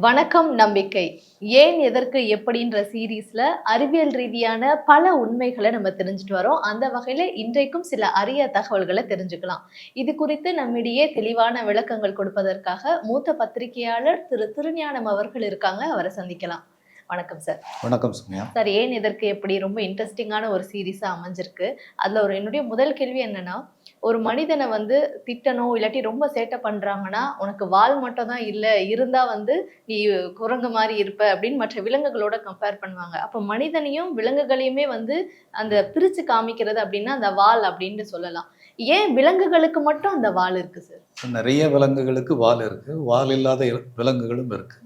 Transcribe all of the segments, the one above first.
வணக்கம் நம்பிக்கை. ஏன் எதற்கு எப்படின்ற சீரீஸ்ல அறிவியல் ரீதியான பல உண்மைகளை நம்ம தெரிஞ்சுட்டு வரோம். அந்த வகையில இன்றைக்கும் சில அரிய தகவல்களை தெரிஞ்சுக்கலாம். இது குறித்து நம்மிடையே தெளிவான விளக்கங்கள் கொடுப்பதற்காக மூத்த பத்திரிகையாளர் திரு. திருஞானம் அவர்கள் இருக்காங்க. அவரை சந்திக்கலாம். வணக்கம் சார் வணக்கம் சுமையா சார் ஏன் எதற்கு எப்படி ரொம்ப இன்ட்ரெஸ்டிங்கான ஒரு சீரீஸா அமைஞ்சிருக்கு? அதுல ஒரு என்னுடைய முதல் கேள்வி என்னன்னா ஒரு மனிதனை வந்து திட்டணும் இல்லாட்டி ரொம்ப சேட்டை பண்றாங்கன்னா உனக்கு வால் மட்டும் தான் இல்ல இருந்தா வந்து நீ குரங்கு மாதிரி இருப்ப அப்படின்னு மற்ற விலங்குகளோட கம்பேர் பண்ணுவாங்க. அப்போ மனிதனையும் விலங்குகளையுமே வந்து அந்த பிரிச்சு காமிக்கிறது அப்படின்னா அந்த வால் அப்படின்னு சொல்லலாம். ஏன் விலங்குகளுக்கு மட்டும் அந்த வால் இருக்கு சார் நிறைய விலங்குகளுக்கு வால் இருக்கு. வால் இல்லாத இல- விலங்குகளும் இருக்கு.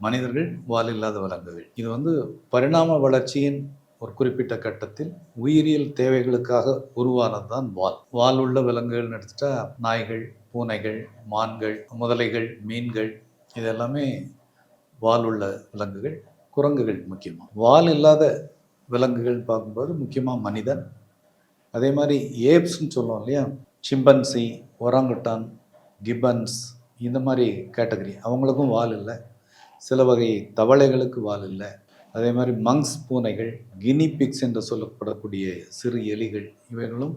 மனிதர்கள் வால் இல்லாத விலங்குகள் இது வந்து பரிணாம வளர்ச்சியின் ஒரு குறிப்பிட்ட கட்டத்தில் உயிரியல் தேவைகளுக்காக உருவானது தான் வால். வால் உள்ள விலங்குகள்னு எடுத்துட்டா நாய்கள் பூனைகள் மான்கள் முதலைகள் மீன்கள் இது எல்லாமே வால் உள்ள விலங்குகள் குரங்குகள் முக்கியமாக வால் இல்லாத விலங்குகள் பார்க்கும்போது முக்கியமாக மனிதன். அதே மாதிரி ஏப்ஸ்ன்னு சொல்லுவோம் இல்லையா? சிம்பன்சி ஒராங்குட்டான் கிப்பன்ஸ் இந்த மாதிரி கேட்டகரி. அவங்களுக்கும் வால் இல்லை. சில வகை தவளைகளுக்கு வால் இல்லை. அதே மாதிரி மங்ஸ் பூனைகள் கினி பிக்ஸ் என்று சொல்லப்படக்கூடிய சிறு எலிகள் இவைகளும்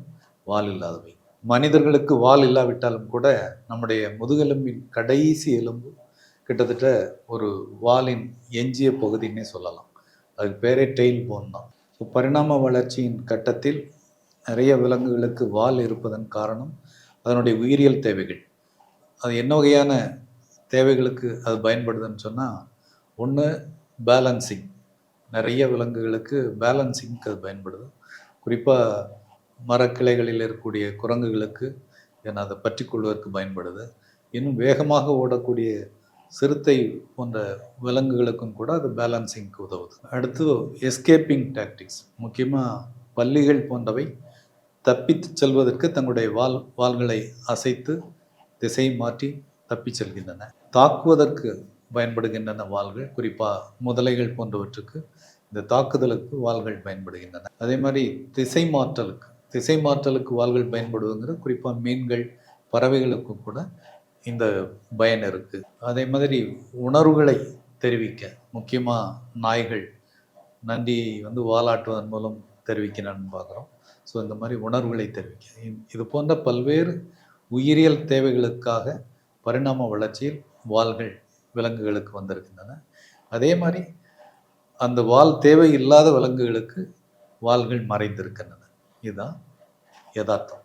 வால் இல்லாதவை. மனிதர்களுக்கு வால் இல்லாவிட்டாலும் கூட நம்முடைய முதுகெலும்பின் கடைசி எலும்பு கிட்டத்தட்ட ஒரு வாலின் எஞ்சிய பகுதின்னே சொல்லலாம். அதுக்கு பேரே டெயில் போன் தான். ஸோ பரிணாம வளர்ச்சியின் கட்டத்தில் நிறைய விலங்குகளுக்கு வால் இருப்பதன் காரணம் அதனுடைய உயிரியல் தேவைகள். அது என்ன வகையான தேவைகளுக்கு அது பயன்படுதுன்னு சொன்னால் ஒன்று பேலன்சிங் நிறைய விலங்குகளுக்கு பேலன்சிங்க்கு அது பயன்படுது. குறிப்பாக மரக்கிளைகளில் இருக்கக்கூடிய குரங்குகளுக்கு ஏன்னா அதை பற்றி கொள்வதற்கு பயன்படுது. இன்னும் வேகமாக ஓடக்கூடிய சிறுத்தை போன்ற விலங்குகளுக்கும் கூட அது பேலன்சிங்க்கு உதவுது. அடுத்து எஸ்கேப்பிங் டாக்டிக்ஸ் முக்கியமாக பள்ளிகள் போன்றவை தப்பித்து செல்வதற்கு தங்களுடைய வால் வாள்களை அசைத்து திசை மாற்றி தப்பிச் செல்கின்றன. தாக்குவதற்கு பயன்படுகின்றன வாள்கள். குறிப்பாக முதலைகள் போன்றவற்றுக்கு இந்த தாக்குதலுக்கு வாள்கள் பயன்படுகின்றன. அதே மாதிரி திசை மாற்றலுக்கு திசை மாற்றலுக்கு வாள்கள் பயன்படுவதுங்கிற குறிப்பாக மீன்கள் பறவைகளுக்கும் கூட இந்த பயன் இருக்குது அதே மாதிரி உணர்வுகளை தெரிவிக்க முக்கியமாக நாய்கள் நன்றி வந்து வாலாட்டுவதன் மூலம் தெரிவிக்கிறான்னு பார்க்குறோம். ஸோ இந்த மாதிரி உணர்வுகளை தெரிவிக்க. இது போன்ற பல்வேறு உயிரியல் தேவைகளுக்காக பரிணாம வளர்ச்சியில் வாள்கள் விலங்குகளுக்கு வந்திருக்கின்றன. அதே மாதிரி அந்த வால் தேவை இல்லாத விலங்குகளுக்கு வாள்கள் மறைந்திருக்கின்றன. இதுதான் யதார்த்தம்.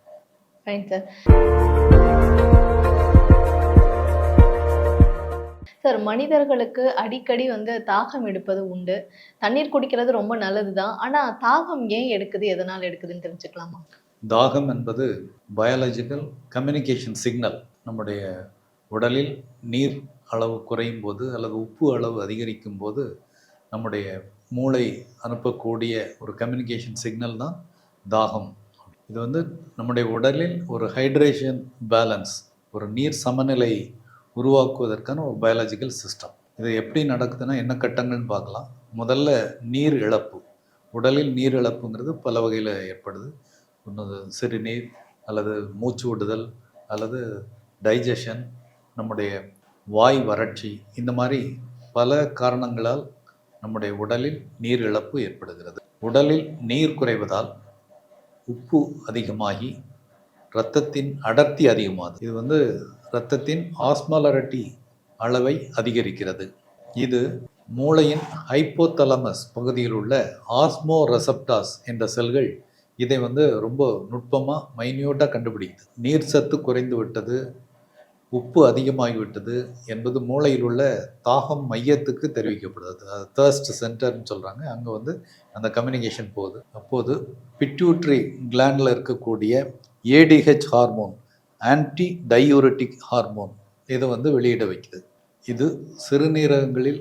சார் மனிதர்களுக்கு அடிக்கடி வந்து தாகம் எடுப்பது உண்டு. தண்ணீர் குடிக்கிறது ரொம்ப நல்லது தான் ஆனால் தாகம் ஏன் எடுக்குது? எதனால் எடுக்குதுன்னு தெரிஞ்சுக்கலாமா? தாகம் என்பது பயாலஜிக்கல் கம்யூனிகேஷன் சிக்னல் நம்முடைய உடலில் நீர் அளவு குறையும் போது அல்லது உப்பு அளவு அதிகரிக்கும் போது நம்முடைய மூளை அனுப்பக்கூடிய ஒரு கம்யூனிகேஷன் சிக்னல் தான் தாகம். இது வந்து நம்முடைய உடலில் ஒரு ஹைட்ரேஷன் பேலன்ஸ் ஒரு நீர் சமநிலை உருவாக்குவதற்கான ஒரு பயாலஜிக்கல் சிஸ்டம் இது எப்படி நடக்குதுன்னா என்ன கட்டங்கள்னு பார்க்கலாம். முதல்ல நீர் இழப்பு. உடலில் நீர் இழப்புங்கிறது பல வகையில் ஏற்படுது. ஒன்று சிறுநீர் அல்லது மூச்சு விடுதல் அல்லது டைஜஷன் நம்முடைய வாய் வறட்சி இந்த மாதிரி பல காரணங்களால் நம்முடைய உடலில் நீர் இழப்பு ஏற்படுகிறது. உடலில் நீர் குறைவதால் உப்பு அதிகமாகி இரத்தத்தின் அடர்த்தி அதிகமாகுது. இது வந்து இரத்தத்தின் ஆஸ்மாலரிட்டி அளவை அதிகரிக்கிறது. இது மூளையின் ஹைப்போதலமஸ் பகுதியில் உள்ள ஆஸ்மோ ரெசப்டாஸ் என்ற செல்கள் இதை வந்து ரொம்ப நுட்பமாக மைன்யூட்டாக கண்டுபிடிக்குது. நீர் சத்து குறைந்து விட்டது உப்பு அதிகமாகிவிட்டது என்பது மூளையில் உள்ள தாகம் மையத்துக்கு தெரிவிக்கப்படுது. அது தேர்ஸ்ட் சென்டர்னு சொல்கிறாங்க அங்கே வந்து அந்த கம்யூனிகேஷன் போகுது. அப்போது பிட்யூட்ரி கிளாண்டில் இருக்கக்கூடிய ADH hormone anti diuretic hormone இதை வந்து வெளியிட வைக்குது. இது சிறுநீரகங்களில்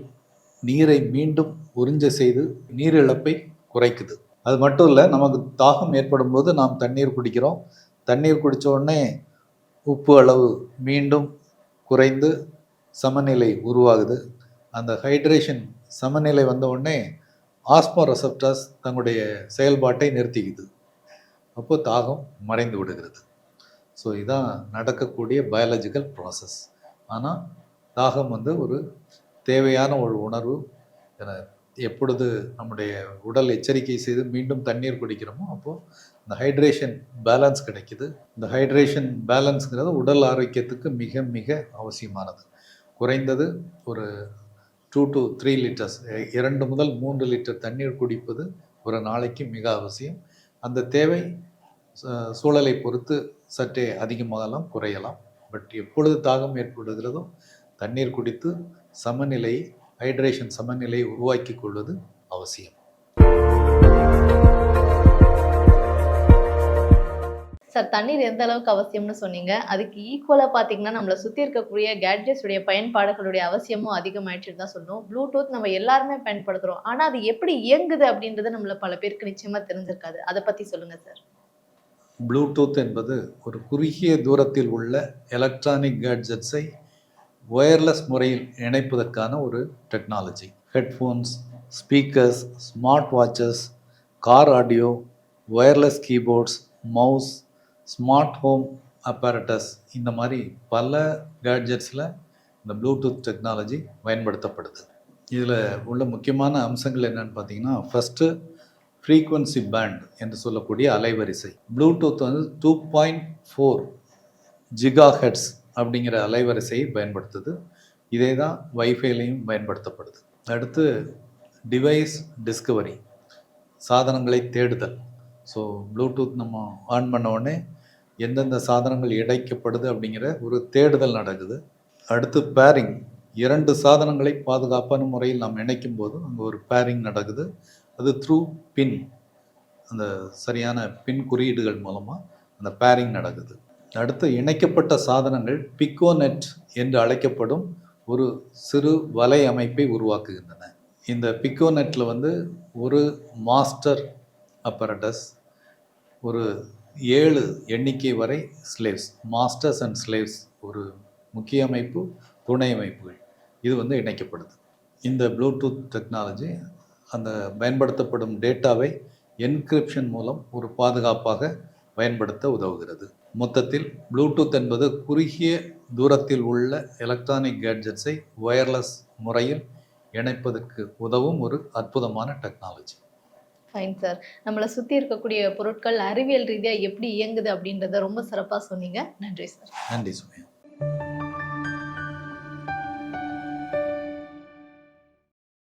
நீரை மீண்டும் உறிஞ்ச செய்து நீரிழப்பை குறைக்குது. அது மட்டும் இல்லை நமக்கு தாகம் ஏற்படும் போது நாம் தண்ணீர் குடிக்கிறோம். தண்ணீர் குடித்த உடனே உப்பு அளவு மீண்டும் குறைந்து சமநிலை உருவாகுது. அந்த ஹைட்ரேஷன் சமநிலை வந்த உடனே ஆஸ்மோ ரெசப்டர்ஸ் தங்களுடைய செயல்பாட்டை நிறுத்திக்குது. அப்போ தாகம் மறைந்து விடுகிறது. ஸோ இதான் நடக்கக்கூடிய பயாலஜிக்கல் ப்ராசஸ் ஆனால் தாகம் வந்து ஒரு தேவையான ஒரு உணர்வு என எப்பொழுது நம்முடைய உடல் எச்சரிக்கை செய்து மீண்டும் தண்ணீர் குடிக்கிறோமோ அப்போது இந்த ஹைட்ரேஷன் பேலன்ஸ் கிடைக்குது. இந்த ஹைட்ரேஷன் பேலன்ஸுங்கிறது உடல் ஆரோக்கியத்துக்கு மிக மிக அவசியமானது. குறைந்தது ஒரு டூ டு த்ரீ லிட்டர்ஸ் இரண்டு முதல் மூன்று லிட்டர் தண்ணீர் குடிப்பது ஒரு நாளைக்கு மிக அவசியம். அந்த தேவை சூழலை பொறுத்து சற்றே அதிகமாகலாம் குறையலாம். பட் எப்பொழுது தாகம் ஏற்படுகிறதோ தண்ணீர் குடித்து சமநிலையை ஹைட்ரேஷன் சமநிலையை உருவாக்கி கொள்வது அவசியம். சார் தண்ணீர் எந்த அளவுக்கு அவசியம்னு சொன்னீங்க. அதுக்கு ஈக்குவலாக பார்த்தீங்கன்னா நம்மளை சுற்றி இருக்கக்கூடிய உடைய பயன்பாடுகளுடைய அவசியமும் அதிகமாயிடுச்சுன்னு தான் சொல்லணும். ப்ளூடூத் நம்ம எல்லாருமே பயன்படுத்துகிறோம் ஆனால் அது எப்படி இயங்குது அப்படின்றது நம்மள பல பேருக்கு நிச்சயமாக தெரிஞ்சிருக்காது. அதை பற்றி சொல்லுங்கள் சார். ப்ளூடூத் என்பது ஒரு குறுகிய தூரத்தில் உள்ள எலக்ட்ரானிக் கேட்ஜெட்ஸை ஒயர்லெஸ் முறையில் இணைப்பதற்கான ஒரு technology headphones speakers smart watches car audio wireless keyboards mouse smart home apparatus இந்த மாதிரி பல கேட்ஜெட்ஸில் இந்த ப்ளூடூத் டெக்னாலஜி பயன்படுத்தப்படுது. இதில் உள்ள முக்கியமான அம்சங்கள் என்னென்னு பார்த்தீங்கன்னா ஃபஸ்ட்டு ஃப்ரீக்குவன்சி பேண்ட் என்று சொல்லக்கூடிய அலைவரிசை. ப்ளூடூத் வந்து two point four giga hertz அப்படிங்கிற அலைவரிசையை பயன்படுத்துது. இதே தான் வைஃபைலையும் பயன்படுத்தப்படுது. அடுத்து டிவைஸ் டிஸ்கவரி சாதனங்களை தேடுதல். ஸோ ப்ளூடூத் நம்ம ஆன் பண்ண உடனே எந்தெந்த சாதனங்கள் இடைக்கப்படுது அப்படிங்கிற ஒரு தேடுதல் நடக்குது. அடுத்து பேரிங் இரண்டு சாதனங்களை பாதுகாப்பான முறையில் நாம் இணைக்கும் போது அங்கே ஒரு பேரிங் நடக்குது. அது த்ரூ பின் அந்த சரியான பின் குறியீடுகள் மூலமாக அந்த பேரிங் நடக்குது. அடுத்து இணைக்கப்பட்ட சாதனங்கள் பிக்கோநெட் என்று அழைக்கப்படும் ஒரு சிறு வலை அமைப்பை உருவாக்குகின்றன. இந்த பிக்கோநெட்டில் வந்து ஒரு மாஸ்டர் அப்பரட்டஸ் ஒரு ஏழு எண்ணிக்கை வரை ஸ்லேவ்ஸ் மாஸ்டர்ஸ் அண்ட் ஸ்லேவ்ஸ் ஒரு முக்கிய அமைப்பு துணை அமைப்புகள். இது வந்து இணைக்கப்படுது. இந்த ப்ளூடூத் டெக்னாலஜி அந்த பயன்படுத்தப்படும் டேட்டாவை என்கிரிப்ஷன் மூலம் ஒரு பாதுகாப்பாக பயன்படுத்த உதவுகிறது. மொத்தத்தில் ப்ளூடூத் என்பது குறுகிய தூரத்தில் உள்ள எலக்ட்ரானிக் கேட்ஜெட்ஸை ஒயர்லெஸ் முறையில் இணைப்பதற்கு உதவும் ஒரு அற்புதமான டெக்னாலஜி ஃபைன் சார் நம்மளை சுற்றி இருக்கக்கூடிய பொருட்கள் அறிவியல் ரீதியாக எப்படி இயங்குது அப்படின்றத ரொம்ப சிறப்பாக சொன்னீங்க. நன்றி சார் நன்றி சுமையா.